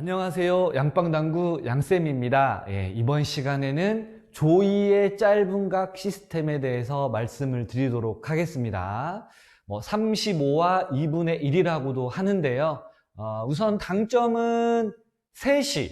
안녕하세요. 양빵당구 양쌤입니다. 예, 이번 시간에는 조이의 짧은 각 시스템에 대해서 말씀을 드리도록 하겠습니다. 뭐 35와 2분의 1이라고도 하는데요. 어, 우선 당점은 3시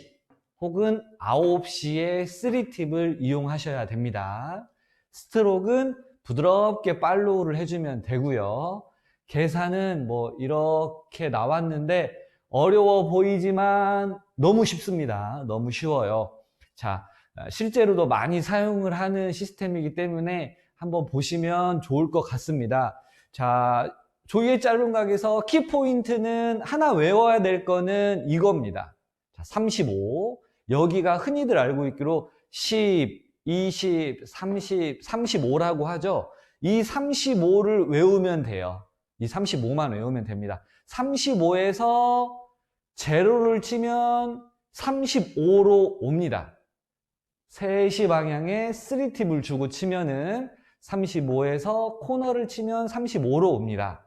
혹은 9시에 3팁을 이용하셔야 됩니다. 스트로크는 부드럽게 팔로우를 해주면 되고요. 계산은 뭐 이렇게 나왔는데 어려워 보이지만 너무 쉽습니다. 너무 쉬워요. 자, 실제로도 많이 사용을 하는 시스템이기 때문에 한번 보시면 좋을 것 같습니다. 자, 조이의 짧은 각에서 키포인트는 하나 외워야 될 거는 이겁니다. 자, 35. 여기가 흔히들 알고 있기로 10, 20, 30, 35라고 하죠. 이 35를 외우면 돼요. 이 35만 외우면 됩니다. 35에서 제로를 치면 35로 옵니다. 3시 방향에 3팁을 주고 치면은 35에서 코너를 치면 35로 옵니다.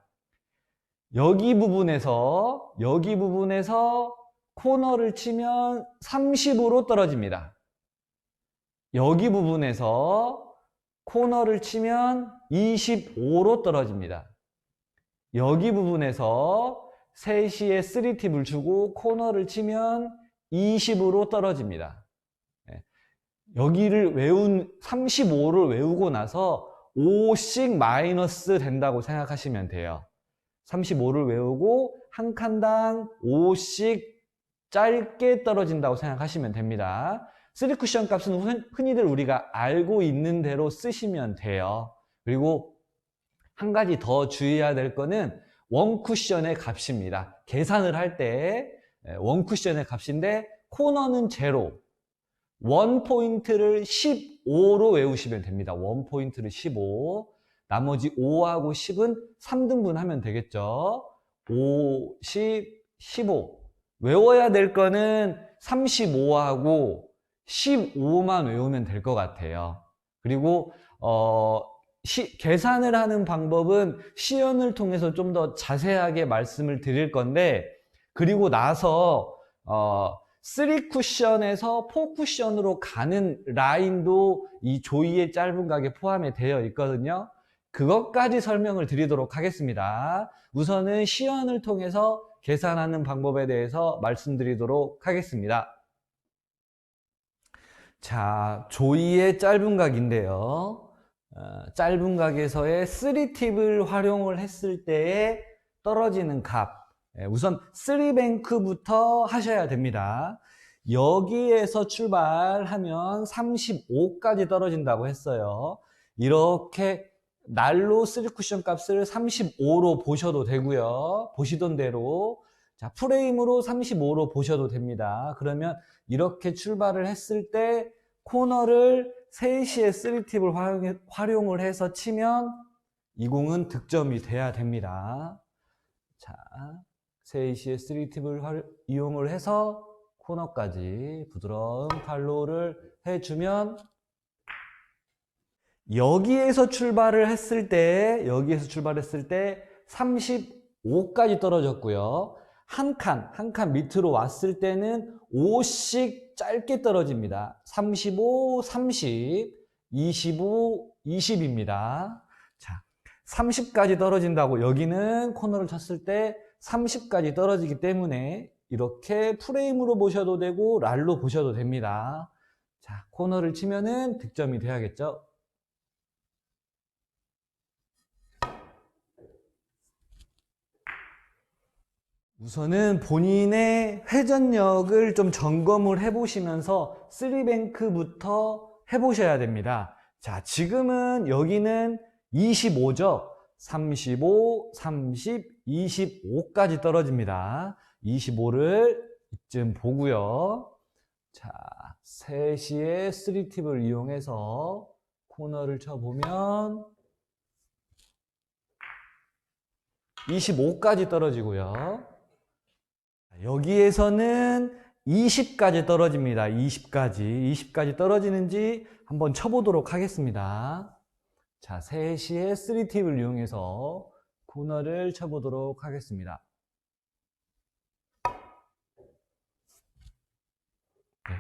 여기 부분에서 여기 부분에서 코너를 치면 30으로 떨어집니다. 여기 부분에서 코너를 치면 25로 떨어집니다. 여기 부분에서 3시에 3팁을 주고 코너를 치면 20으로 떨어집니다. 예. 여기를 외운 35를 외우고 나서 5씩 마이너스 된다고 생각하시면 돼요. 35를 외우고 한 칸당 5씩 짧게 떨어진다고 생각하시면 됩니다. 3쿠션 값은 흔히들 우리가 알고 있는 대로 쓰시면 돼요. 그리고 한 가지 더 주의해야 될 거는 원쿠션의 값입니다. 계산을 할 때 원쿠션의 값인데 코너는 제로, 원 포인트를 15로 외우시면 됩니다. 원 포인트를 15. 나머지 5하고 10은 3등분 하면 되겠죠. 5, 10, 15. 외워야 될 거는 35하고 15만 외우면 될 것 같아요. 그리고 어, 시, 계산을 하는 방법은 시연을 통해서 좀 더 자세하게 말씀을 드릴 건데 그리고 나서 어, 3 쿠션에서 4 쿠션으로 가는 라인도 이 조이의 짧은 각에 포함이 되어 있거든요. 그것까지 설명을 드리도록 하겠습니다. 우선은 시연을 통해서 계산하는 방법에 대해서 말씀드리도록 하겠습니다. 자, 조이의 짧은 각인데요. 어, 짧은 각에서의 3팁을 활용을 했을 때에 떨어지는 값. 예, 우선 3뱅크부터 하셔야 됩니다. 여기에서 출발하면 35까지 떨어진다고 했어요. 이렇게 날로 3쿠션 값을 35로 보셔도 되고요. 보시던 대로. 자, 프레임으로 35로 보셔도 됩니다. 그러면 이렇게 출발을 했을 때 코너를 3시에 3팁을 활용을 해서 치면 이 공은 득점이 돼야 됩니다. 자, 3시에 3팁을 이용을 해서 코너까지 부드러운 팔로우를 해주면 여기에서 출발을 했을 때 여기에서 출발했을 때 35까지 떨어졌고요. 한 칸, 한 칸 밑으로 왔을 때는 5씩 짧게 떨어집니다. 35, 30, 25, 20입니다. 자, 30까지 떨어진다고 여기는 코너를 쳤을 때 30까지 떨어지기 때문에 이렇게 프레임으로 보셔도 되고 랄로 보셔도 됩니다. 자, 코너를 치면은 득점이 돼야겠죠? 우선은 본인의 회전력을 좀 점검을 해보시면서 3뱅크부터 해보셔야 됩니다. 자, 지금은 여기는 25죠? 35, 30, 25까지 떨어집니다. 25를 이쯤 보고요. 자, 3시에 3팁을 이용해서 코너를 쳐보면 25까지 떨어지고요. 여기에서는 20까지 떨어집니다. 20까지. 20까지 떨어지는지 한번 쳐보도록 하겠습니다. 자, 3시에 3팁을 이용해서 코너를 쳐보도록 하겠습니다.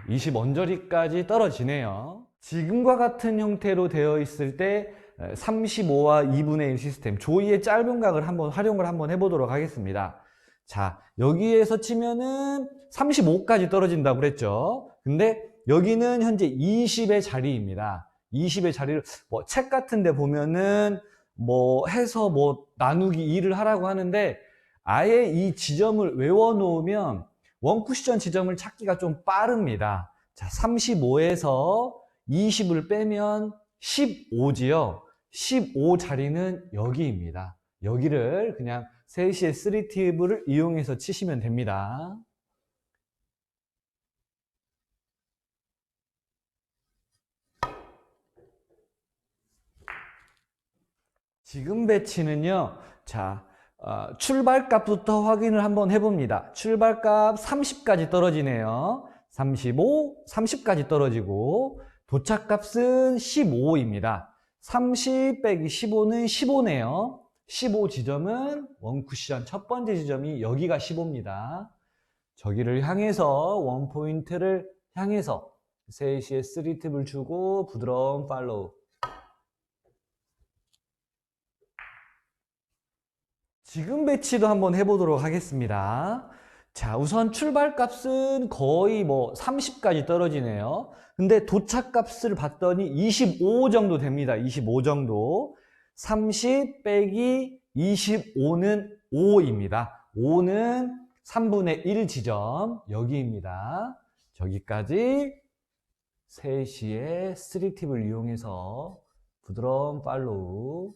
20 언저리까지 떨어지네요. 지금과 같은 형태로 되어 있을 때 35와 2분의 1 시스템 조이의 짧은 각을 한번 활용을 한번 해보도록 하겠습니다. 자 여기에서 치면은 35까지 떨어진다고 그랬죠. 근데 여기는 현재 20의 자리입니다. 20의 자리를 뭐 책 같은 데 보면은 뭐 해서 뭐 나누기 2를 하라고 하는데 아예 이 지점을 외워 놓으면 원 쿠션 지점을 찾기가 좀 빠릅니다. 자, 35에서 20을 빼면 15지요. 15 자리는 여기입니다. 여기를 그냥 3시의 3팁을 이용해서 치시면 됩니다. 지금 배치는요, 자, 어, 출발값부터 확인을 한번 해봅니다. 출발값 30까지 떨어지네요. 35, 30까지 떨어지고, 도착값은 15입니다. 30 빼기 15는 15네요. 15 지점은 원쿠션 첫 번째 지점이 여기가 15입니다. 저기를 향해서 원포인트를 향해서 3시에 3팁을 주고 부드러운 팔로우 지금 배치도 한번 해보도록 하겠습니다. 자, 우선 출발값은 거의 뭐 30까지 떨어지네요. 근데 도착값을 봤더니 25 정도 됩니다. 25 정도. 30 빼기 25는 5입니다. 5는 3분의 1 지점, 여기입니다. 저기까지 3시에 3팁을 이용해서 부드러운 팔로우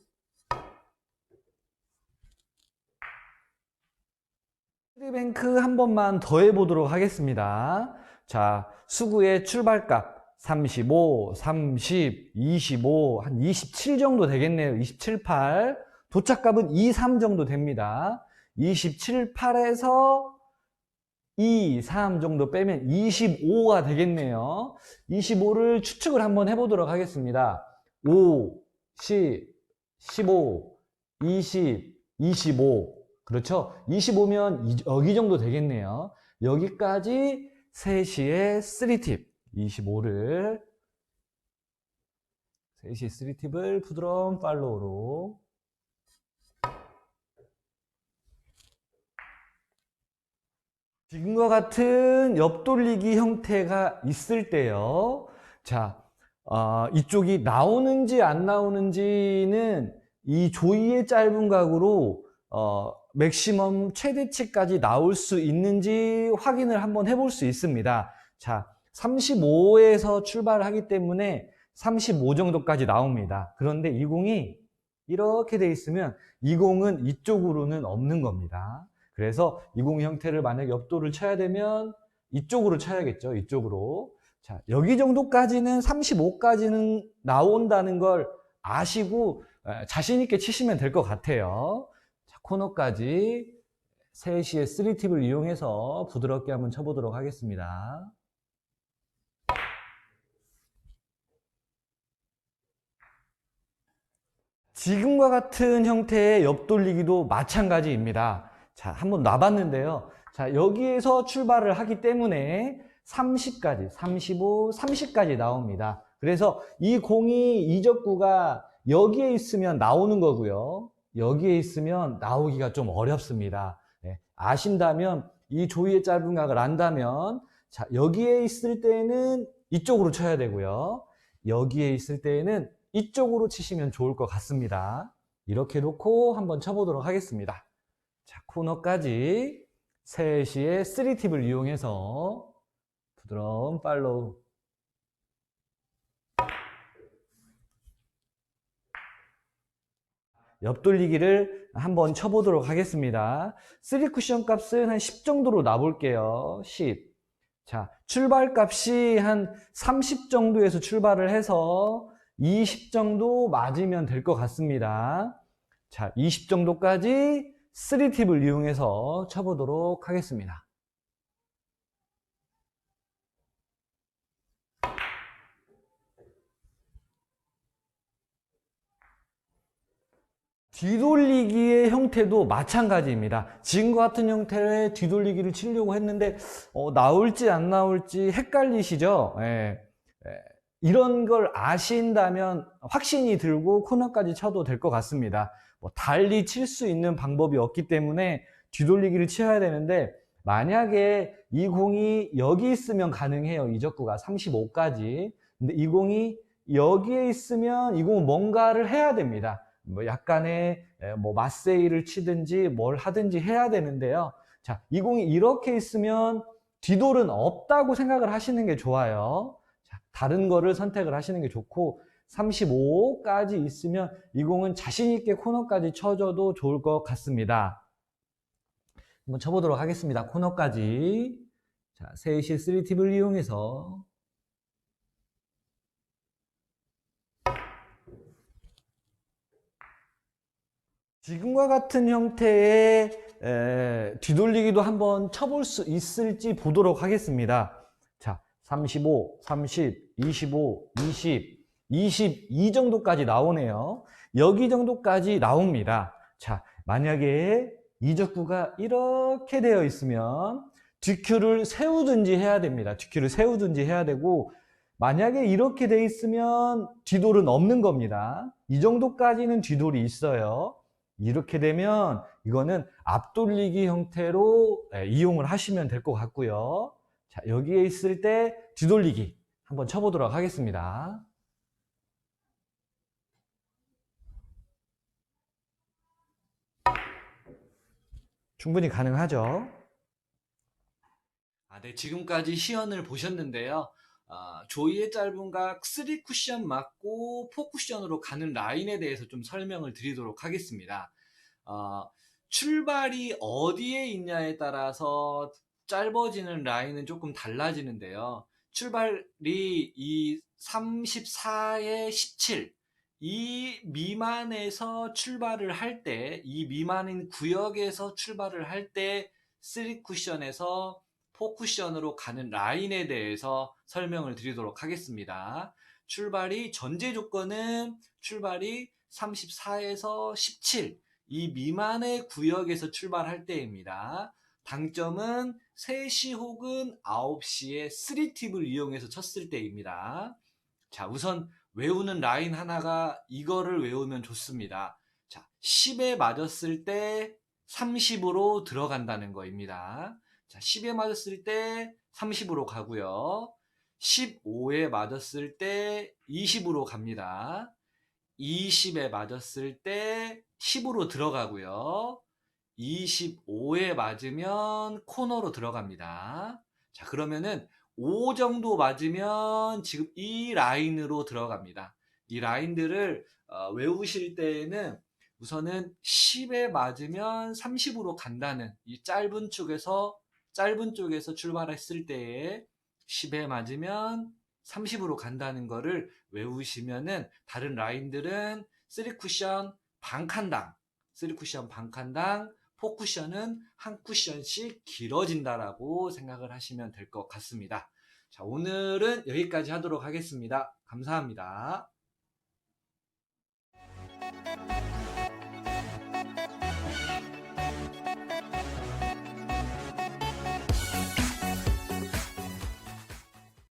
트리뱅크 한 번만 더 해보도록 하겠습니다. 자, 수구의 출발값 35, 30, 25, 한 27 정도 되겠네요. 27, 8. 도착값은 2, 3 정도 됩니다. 27, 8에서 2, 3 정도 빼면 25가 되겠네요. 25를 추측을 한번 해보도록 하겠습니다. 5, 10, 15, 20, 25. 그렇죠? 25면 여기 정도 되겠네요. 여기까지 3시에 3팁 25를 3시 3팁을 부드러운 팔로우로 지금과 같은 옆돌리기 형태가 있을 때요. 자, 어, 이쪽이 나오는지 안 나오는지는 이 조이의 짧은 각으로 어, 맥시멈 최대치까지 나올 수 있는지 확인을 한번 해볼 수 있습니다. 자, 35에서 출발을 하기 때문에 35 정도까지 나옵니다. 그런데 이 공이 이렇게 돼 있으면 이 공은 이쪽으로는 없는 겁니다. 그래서 이공 형태를 만약 옆돌을 쳐야 되면 이쪽으로 쳐야겠죠. 이쪽으로. 자, 여기 정도까지는 35까지는 나온다는 걸 아시고 자신 있게 치시면 될 것 같아요. 자, 코너까지 3시의 3팁을 이용해서 부드럽게 한번 쳐보도록 하겠습니다. 지금과 같은 형태의 옆돌리기도 마찬가지입니다. 자, 한번 놔봤는데요. 자, 여기에서 출발을 하기 때문에 30까지, 35, 30까지 나옵니다. 그래서 이 공이 이적구가 여기에 있으면 나오는 거고요. 여기에 있으면 나오기가 좀 어렵습니다. 네, 아신다면 이 조이의 짧은 각을 안다면 자, 여기에 있을 때는 이쪽으로 쳐야 되고요. 여기에 있을 때에는 이쪽으로 치시면 좋을 것 같습니다. 이렇게 놓고 한번 쳐보도록 하겠습니다. 자, 코너까지 3시의 3팁을 이용해서 부드러운 팔로우 옆돌리기를 한번 쳐보도록 하겠습니다. 3쿠션 값은 한 10 정도로 놔볼게요. 10. 자, 출발 값이 한 30 정도에서 출발을 해서 20 정도 맞으면 될 것 같습니다. 자, 20 정도까지 3팁을 이용해서 쳐보도록 하겠습니다. 뒤돌리기의 형태도 마찬가지입니다. 지금과 같은 형태의 뒤돌리기를 치려고 했는데 어, 나올지 안 나올지 헷갈리시죠? 예. 예. 이런 걸 아신다면 확신이 들고 코너까지 쳐도 될 것 같습니다. 뭐 달리 칠 수 있는 방법이 없기 때문에 뒤돌리기를 쳐야 되는데 만약에 이 공이 여기 있으면 가능해요. 이 적구가 35까지. 근데 이 공이 여기에 있으면 이 공은 뭔가를 해야 됩니다. 뭐 약간의 에, 뭐 마세이를 치든지 뭘 하든지 해야 되는데요. 자, 이 공이 이렇게 있으면 뒤돌은 없다고 생각을 하시는 게 좋아요. 자, 다른 거를 선택을 하시는 게 좋고 35까지 있으면 이 공은 자신 있게 코너까지 쳐줘도 좋을 것 같습니다. 한번 쳐보도록 하겠습니다. 코너까지. 자, 세이시 3팁을 이용해서 지금과 같은 형태의 에, 뒤돌리기도 한번 쳐볼 수 있을지 보도록 하겠습니다. 자, 35, 30, 25, 20, 22 정도까지 나오네요. 여기 정도까지 나옵니다. 자, 만약에 이적구가 이렇게 되어 있으면 뒷큐를 세우든지 해야 됩니다. 뒷큐를 세우든지 해야 되고 만약에 이렇게 돼 있으면 뒤돌은 없는 겁니다. 이 정도까지는 뒤돌이 있어요. 이렇게 되면 이거는 앞돌리기 형태로 예, 이용을 하시면 될 것 같고요. 자, 여기에 있을 때 뒤돌리기 한번 쳐보도록 하겠습니다. 충분히 가능하죠. 아, 네, 지금까지 시연을 보셨는데요. 아, 조이의 짧은 각 3쿠션 맞고 4쿠션으로 가는 라인에 대해서 좀 설명을 드리도록 하겠습니다. 어, 출발이 어디에 있냐에 따라서 짧아지는 라인은 조금 달라지는데요. 출발이 이 34에 17, 이 미만에서 출발을 할 때, 이 미만인 구역에서 출발을 할 때, 3쿠션에서 4쿠션으로 가는 라인에 대해서 설명을 드리도록 하겠습니다. 출발이, 전제 조건은 출발이 34에서 17, 이 미만의 구역에서 출발할 때입니다. 당점은 3시 혹은 9시에 3팁을 이용해서 쳤을 때입니다. 자, 우선 외우는 라인 하나가 이거를 외우면 좋습니다. 자, 10에 맞았을 때 30으로 들어간다는 거입니다. 자, 10에 맞았을 때 30으로 가고요. 15에 맞았을 때 20으로 갑니다. 20에 맞았을 때 10으로 들어가고요. 25에 맞으면 코너로 들어갑니다. 자, 그러면은 5 정도 맞으면 지금 이 라인으로 들어갑니다. 이 라인들을 어, 외우실 때에는 우선은 10에 맞으면 30으로 간다는 이 짧은 쪽에서 짧은 쪽에서 출발했을 때에 10에 맞으면 30으로 간다는 거를 외우시면은 다른 라인들은 3쿠션 반 칸당, 3쿠션 반 칸당, 4쿠션은 한 쿠션씩 길어진다라고 생각을 하시면 될 것 같습니다. 자, 오늘은 여기까지 하도록 하겠습니다. 감사합니다.